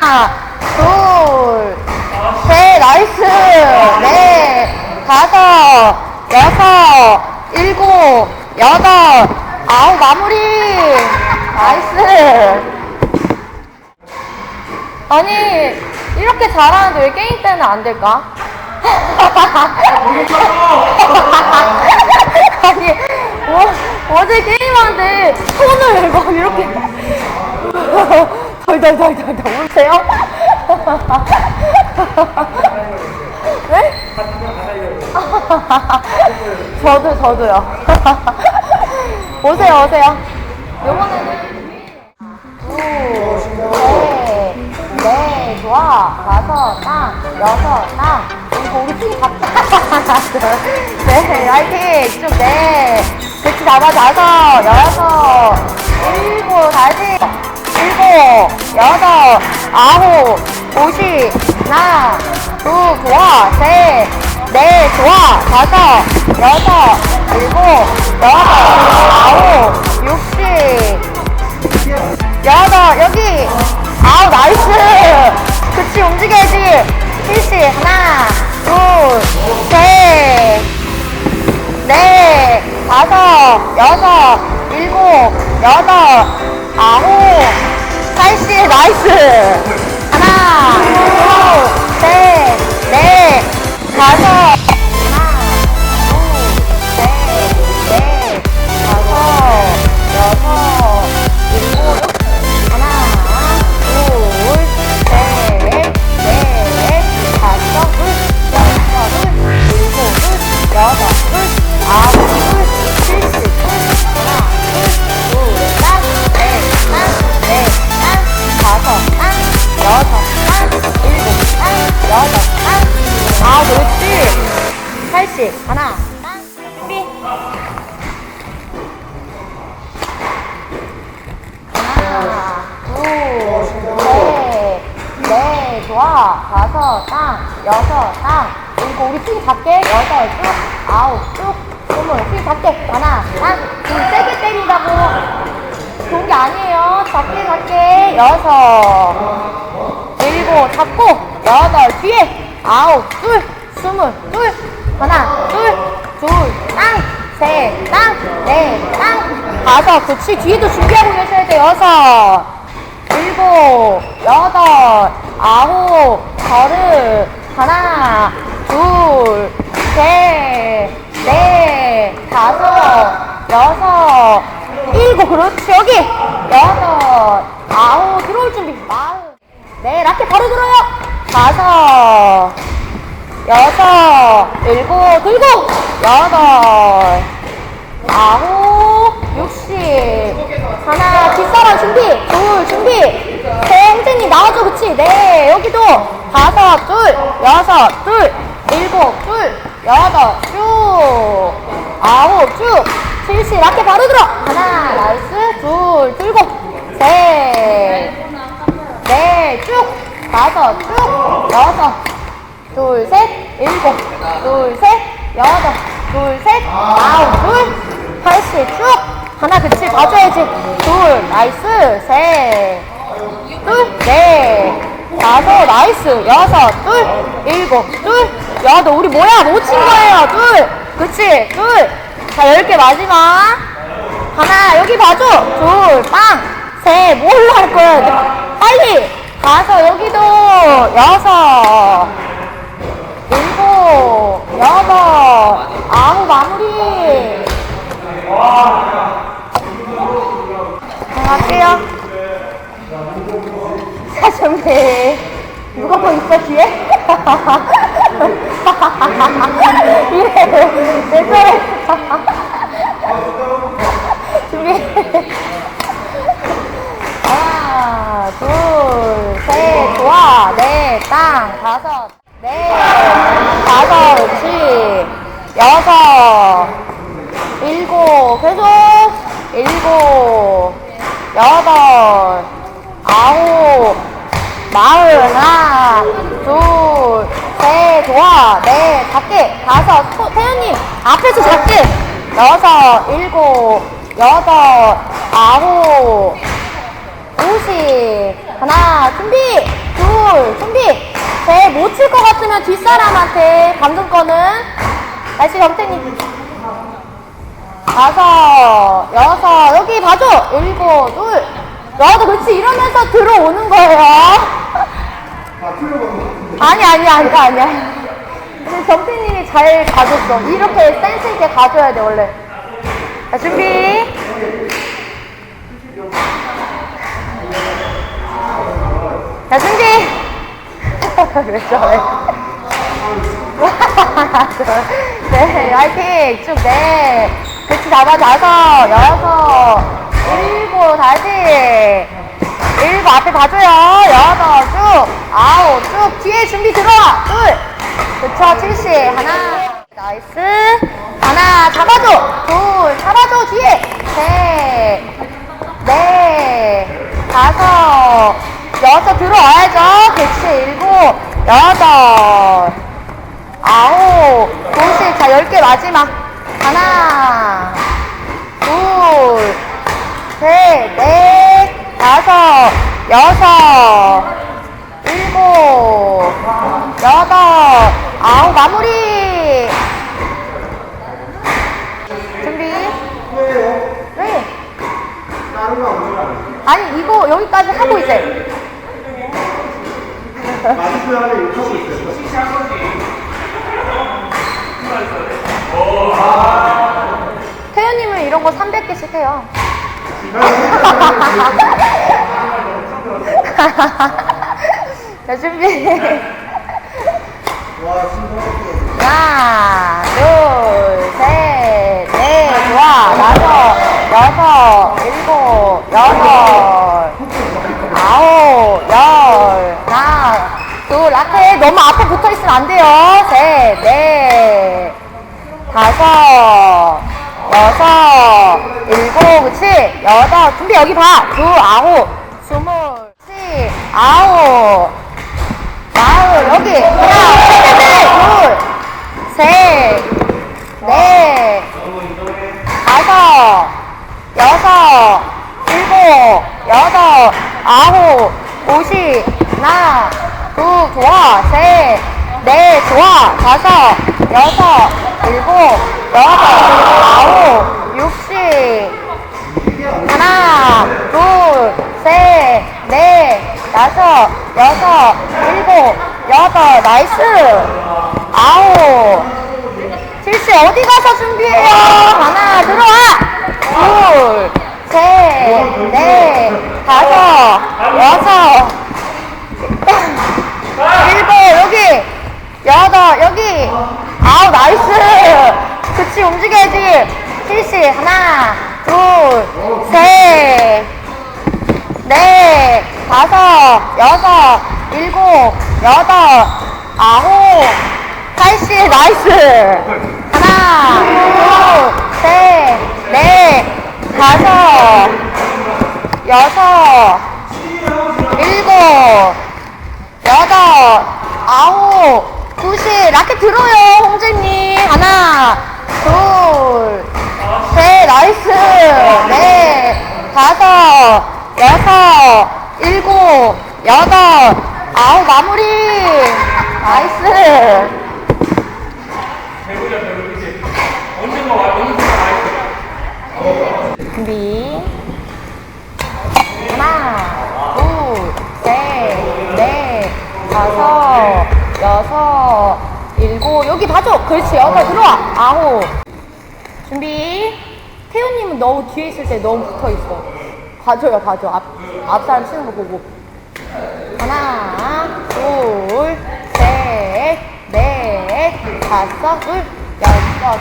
하나, 둘, 셋, 나이스. 넷, 다섯, 여섯, 일곱, 여덟, 아홉, 마무리. 나이스. 아니, 이렇게 잘하는데 왜 게임 때는 안 될까? 아니, 어, 어제 게임하는데 손을 막 이렇게. 덜덜덜덜덜 우세요? 네? 저도 저도요. 오세요 오세요. 요번에는 둘, 셋, 넷, 좋아. 다섯, 땅, 여섯, 땅. 이거 우리 팀 잡자. 네, 화이팅. 쭉, 네. 그치, 잡아, 다섯, 여섯, 일곱, 다시. 일곱, 여덟, 아홉, 오십, 하나, 둘, 좋아. 셋, 넷, 좋아. 다섯, 여섯, 일곱, 여덟, 아홉, 육십. 여덟 여기 아우 나이스 그치 움직여야지 실시 하나 둘 셋 넷 다섯 여섯 일곱 여덟 아홉. 살시 나이스. 하나 둘 셋 넷 다섯. 하나 둘 셋 넷 다섯 여섯 넷, 좋아. 다섯, 땅, 여섯, 땅, 일곱, 우리 핑 작게, 여덟, 쭉, 아홉, 쭉, 스물, 핑 작게, 하나, 땅, 둘, 세게 때린다고. 좋은 게 아니에요. 작게, 작게, 여섯, 일곱, 잡고, 여덟, 뒤에, 아홉, 둘, 스물, 둘, 하나, 둘, 둘, 땅, 셋, 땅, 넷, 땅, 다섯, 그치, 뒤에도 준비하고 계셔야 돼, 여섯, 일곱, 여덟, 아홉, 서른, 하나, 둘, 셋, 넷, 다섯, 여섯, 일곱, 그렇지, 여기, 여덟, 아홉, 들어올 준비, 마흔, 네, 라켓 바로 들어요, 다섯, 여섯, 일곱, 들고, 여덟, 아홉, 육십, 하나, 뒷사람 준비, 둘, 준비, 셋, 형제님 나와줘, 그치? 네, 여기도, 다섯, 둘, 여섯, 둘, 일곱, 둘, 여덟, 쭉, 아홉, 쭉, 칠십, 라켓 바로 들어, 하나, 나이스, 둘, 들고, 셋, 넷, 쭉, 다섯, 쭉, 여섯, 둘, 셋, 일곱, 둘, 셋, 여덟, 둘, 셋, 아홉, 둘, 팔십, 쭉. 하나, 그치, 봐줘야지. 둘, 나이스, 셋, 둘, 넷, 다섯, 나이스, 여섯, 둘, 일곱, 둘, 여덟, 우리 뭐야, 못 친 거예요, 둘, 그치, 둘. 자, 열 개 마지막. 하나, 여기 봐줘. 둘, 빵, 셋, 뭘로 할 거야? 빨리. 다섯, 여기도, 여섯, 일곱, 여덟, 아홉 마무리. 자, 갈게요. 자, 준비. 누가 더 있어, 뒤에? 이래, 내 소리. 준비. 하나, 둘, 셋, 좋아. 넷, 땅, 다섯, 넷, 다섯, 그렇지. 여섯, 일곱, 계속. 일곱, 여덟, 아홉, 마흔, 하나, 둘, 셋, 좋아. 넷, 작게. 다섯, 소, 태연님, 앞에서 작게. 여섯, 일곱, 여덟, 아홉, 오십. 하나, 준비. 둘, 준비. 셋, 못칠 것 같으면 뒷사람한테 감정권은 다시 경태님. 다섯, 여섯, 여기 봐줘. 일곱, 둘, 여덟, 그렇지. 이러면서 들어오는 거예요. 아니, 아니, 아니, 아니야. 근데 경태님이 잘 가줬어. 이렇게 센스 있게 가줘야 돼, 원래. 자, 준비. 자, 준비. 하나, 둘, 네, 화이팅! 쭉, 네. 그치, 잡아, 다섯, 여섯, 일곱, 다시. 일곱, 앞에 봐줘요. 여덟, 쭉, 아홉, 쭉, 뒤에 준비 들어와. 둘. 그쵸, 칠시. 하나. 나이스. 하나, 잡아줘. 둘, 잡아줘, 뒤에. 셋. 네, 다섯, 여섯 들어와야죠. 그치, 일곱, 여덟, 아홉, 도시, 자, 열 개 마지막. 하나, 둘, 셋, 넷, 다섯, 여섯, 일곱, 여덟, 아홉, 마무리. 준비. 왜? 아니 이거 여기까지 하고 이제 마지막에 욕하고 있어요. 태연님은 이런 거 300개씩 해요 자 준비 와, 신기하다. 하나 둘 셋 넷 좋아 다섯 여섯 일곱 여덟 둘 라켓 너무 앞에 붙어 있으면 안 돼요 셋 넷 다섯, 여섯, 일곱, 그치? 여덟, 준비 여기 봐. 두, 아홉, 스물, 시, 아홉, 마흔, 여기. 하나, 둘, 셋, 넷, 다섯, 여섯, 일곱, 여덟, 아홉, 오십, 하나, 둘, 좋아, 셋, 넷, 좋아, 다섯, 여섯, 일곱, 여덟, 아홉, 육십, 하나, 둘, 셋, 넷, 다섯, 여섯, 일곱, 여덟, 나이스, 아홉, 칠시 어디 가서 준비해요? 하나 들어와. 둘, 셋, 넷, 다섯, 여섯, 일곱 여기, 여덟 여기, 아우 나이스. 그치 움직여야지. 칠시 하나, 둘, 셋, 넷, 다섯, 여섯, 일곱, 여덟, 아홉, 팔씨 나이스. 하나, 둘, 셋, 넷, 다섯, 여섯, 일곱, 여덟, 아홉, 라켓 들어요, 홍재님. 하나, 둘, 셋, 나이스. 넷, 다섯, 여섯, 일곱, 여덟, 아홉, 마무리. 나이스. 준비. 하나, 둘, 셋, 넷, 다섯, 여섯. 여기 봐줘. 그렇지. 여덟 들어와. 아홉. 준비. 태훈님은 너무 뒤에 있을 때 너무 붙어 있어. 봐줘요, 봐줘. 앞, 앞 사람 치는 거 보고. 하나, 둘, 셋, 넷, 다섯, 둘, 여섯,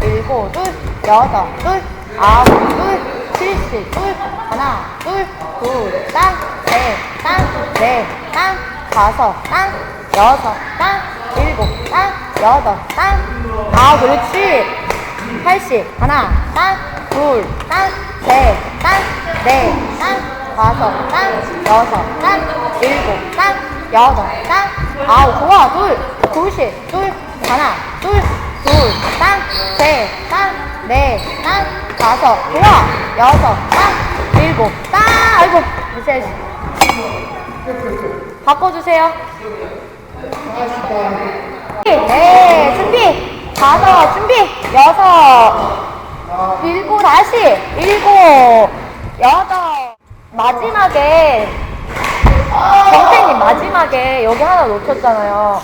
둘, 일곱, 둘, 여덟, 둘, 아홉, 둘, 칠십, 둘, 하나, 둘, 둘, 땅, 셋, 땅, 넷, 땅, 다섯, 땅, 여섯, 땅, 일곱, 땅, 여덟, 땅, 아홉, 그렇지. 팔십, 하나, 땅, 둘, 땅, 셋, 땅, 넷, 땅, 다섯, 땅, 여섯, 땅, 일곱, 땅, 여덟, 땅, 아홉, 좋아, 둘, 둘씩, 둘, 하나, 둘, 둘, 땅, 셋, 땅, 넷, 땅, 다섯, 좋아, 여섯, 땅, 일곱, 땅, 아이고, 미세지. 바꿔주세요. 네, 준비. 다섯, 준비. 여섯. 일곱, 다시. 일곱. 여덟. 마지막에, 정태님 마지막에 여기 하나 놓쳤잖아요.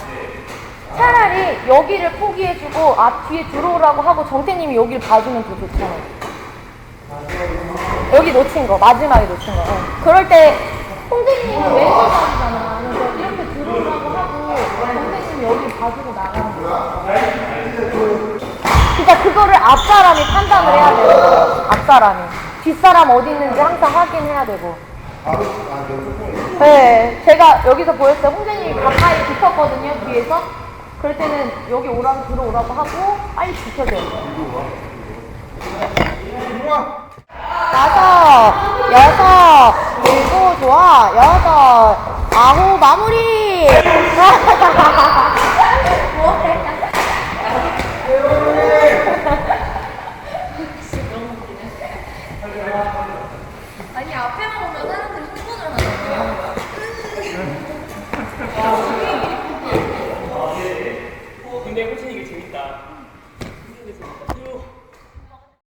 차라리 여기를 포기해주고 앞 뒤에 들어오라고 하고 정태님이 여기를 봐주면 더 좋잖아요. 여기 놓친 거 마지막에 놓친 거. 응. 그럴 때 홍대님은 왼쪽이잖아. 그래서 이렇게 들어오라고 하고 정태님이 여기 봐주고 나가는 거야. 그러니까 그거를 앞사람이 판단을 해야 돼요. 앞사람이. 뒷사람 어디 있는지 항상 확인해야 되고. 네, 제가 여기서 보였어요. 홍재님이 가까이 붙었거든요, 뒤에서. 그럴 때는 여기 오라고 들어오라고 하고 빨리 지켜줘요. 다섯, 여섯, 일곱, 좋아, 여덟, 아홉, 마무리!